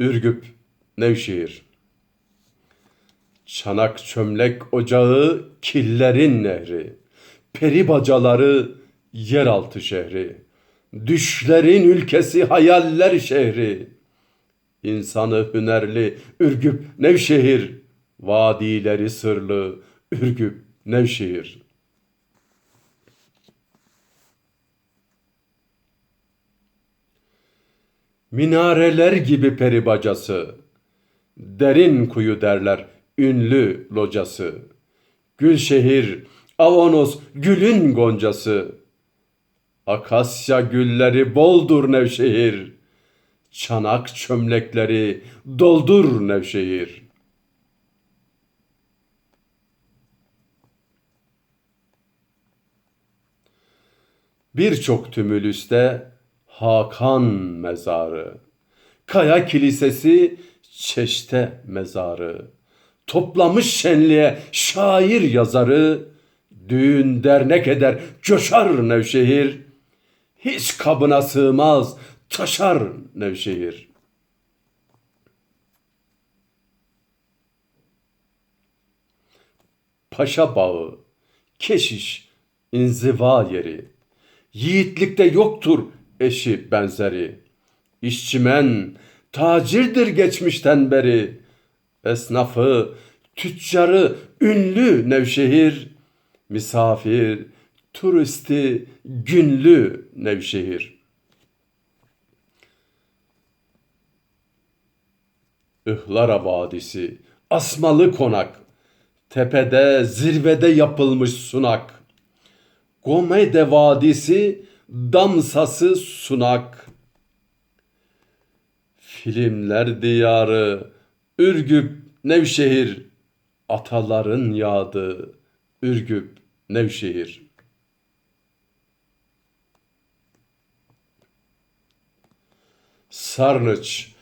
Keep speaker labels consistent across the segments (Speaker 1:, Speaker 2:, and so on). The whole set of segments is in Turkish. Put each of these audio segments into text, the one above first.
Speaker 1: Ürgüp, Nevşehir. Çanak çömlek ocağı, killerin nehri. Peri bacaları, yeraltı şehri. Düşlerin ülkesi, hayaller şehri. İnsanı hünerli, Ürgüp, Nevşehir. Vadileri sırlı, Ürgüp, Nevşehir. Minareler gibi peri bacası, derin kuyu derler ünlü locası. Gülşehir, Avanos, gülün goncası. Akasya gülleri boldur Nevşehir. Çanak çömlekleri doldur Nevşehir. Birçok tümülüste Hakan mezarı, Kaya Kilisesi, Çeşte mezarı, toplamış şenliğe şair yazarı, düğün dernek eder coşar Nevşehir, hiç kabına sığmaz taşar Nevşehir. Paşa bağı, keşiş, inziva yeri, yiğitlikte yoktur eşi benzeri. İşçimen, tacirdir geçmişten beri. Esnafı, tüccarı, ünlü Nevşehir. Misafir, turisti, günlü Nevşehir. Ihlara Vadisi, Asmalı Konak, tepede zirvede yapılmış sunak. Gomede Vadisi, Damsası Sunak. Filmler diyarı, Ürgüp, Nevşehir, ataların yadı, Ürgüp, Nevşehir. Sarnıç,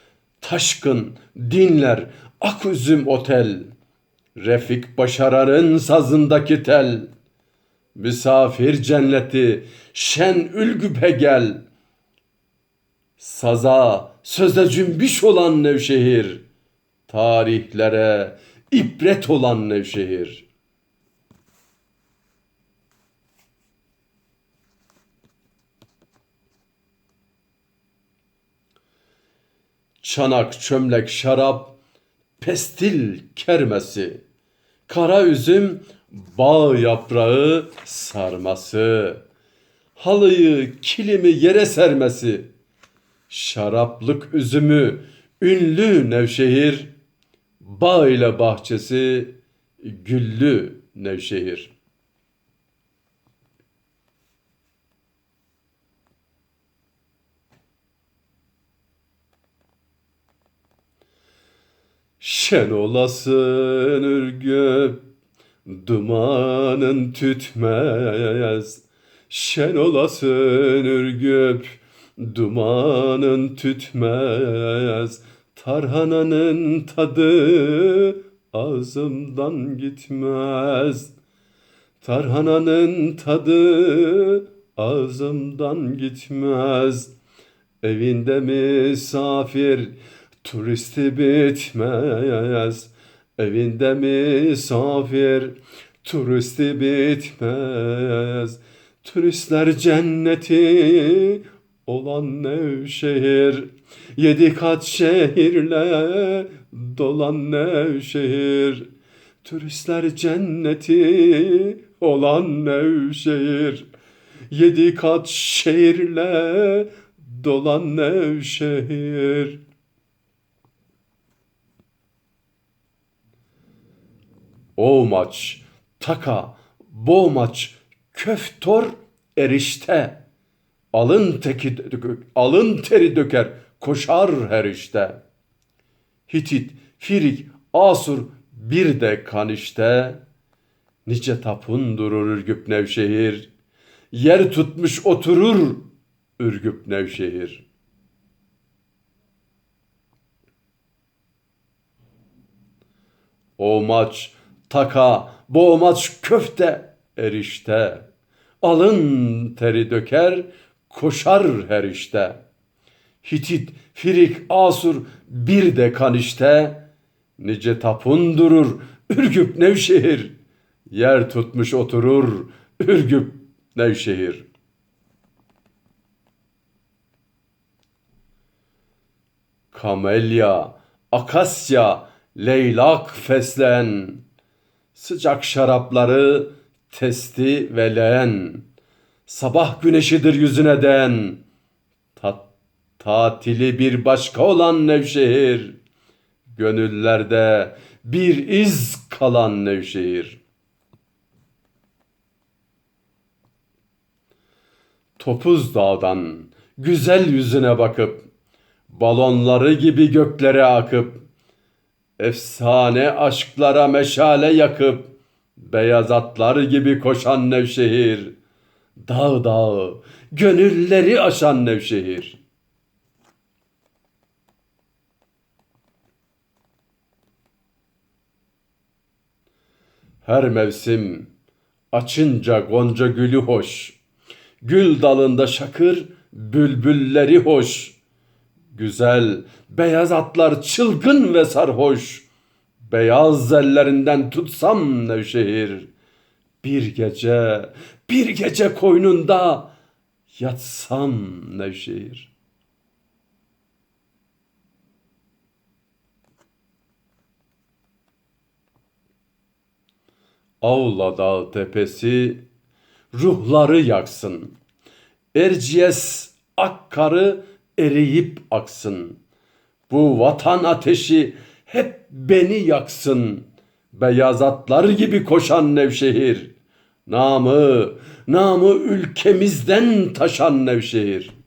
Speaker 1: Taşkın, Dinler, Aküzüm Otel, Refik Başaran'ın sazındaki tel, Misafir cenneti, şen ülgüpe gel. Saza, söze cümbüş olan Nevşehir, tarihlere ibret olan Nevşehir. Çanak, çömlek, şarap, pestil kermesi, kara üzüm, bağ yaprağı sarması, halıyı, kilimi yere sermesi, şaraplık üzümü, ünlü Nevşehir, bağ ile bahçesi, güllü Nevşehir. Şen olasın Ürgüp, dumanın tütmez. Şen olasın Ürgüp, dumanın tütmez. Tarhananın tadı ağzımdan gitmez. Tarhananın tadı ağzımdan gitmez. Evinde misafir Turisti bitmez, evinde misafir, turisti bitmez. Turistler cenneti olan Nevşehir, yedi kat şehirle dolan Nevşehir. Turistler cenneti olan Nevşehir, yedi kat şehirle dolan Nevşehir. Oğmaç, taka, boğmaç, köftor, erişte. Alın teki, alın teri döker, koşar her işte. Hitit, Firik, Asur, bir de Kanişte. Nice tapun durur Ürgüp Nevşehir. Yer tutmuş oturur Ürgüp Nevşehir. O maç taka, boğmaç köfte, erişte. Alın teri döker, koşar her işte. Hitit, Firik, Asur bir de Kanişte, nice tapun durur Ürgüp Nevşehir, yer tutmuş oturur Ürgüp Nevşehir. Kamelya, akasya, leylak feslen, sıcak şarapları testi ve leğen, sabah güneşidir yüzüne den, tat, tatili bir başka olan Nevşehir, gönüllerde bir iz kalan Nevşehir. Topuz Dağ'dan güzel yüzüne bakıp, balonları gibi göklere akıp, efsane aşklara meşale yakıp, beyaz atlar gibi koşan Nevşehir, dağ dağ, gönülleri aşan Nevşehir. Her mevsim açınca gonca gülü hoş. Gül dalında şakır, bülbülleri hoş. Güzel, beyaz atlar çılgın ve sarhoş. Beyaz ellerinden tutsam Nevşehir. Bir gece, bir gece koynunda yatsam Nevşehir. Avla dağ tepesi ruhları yaksın. Erciyes akkarı eriyip aksın. Bu vatan ateşi hep beni yaksın. Beyaz atlar gibi koşan Nevşehir. Namı, namı ülkemizden taşan Nevşehir.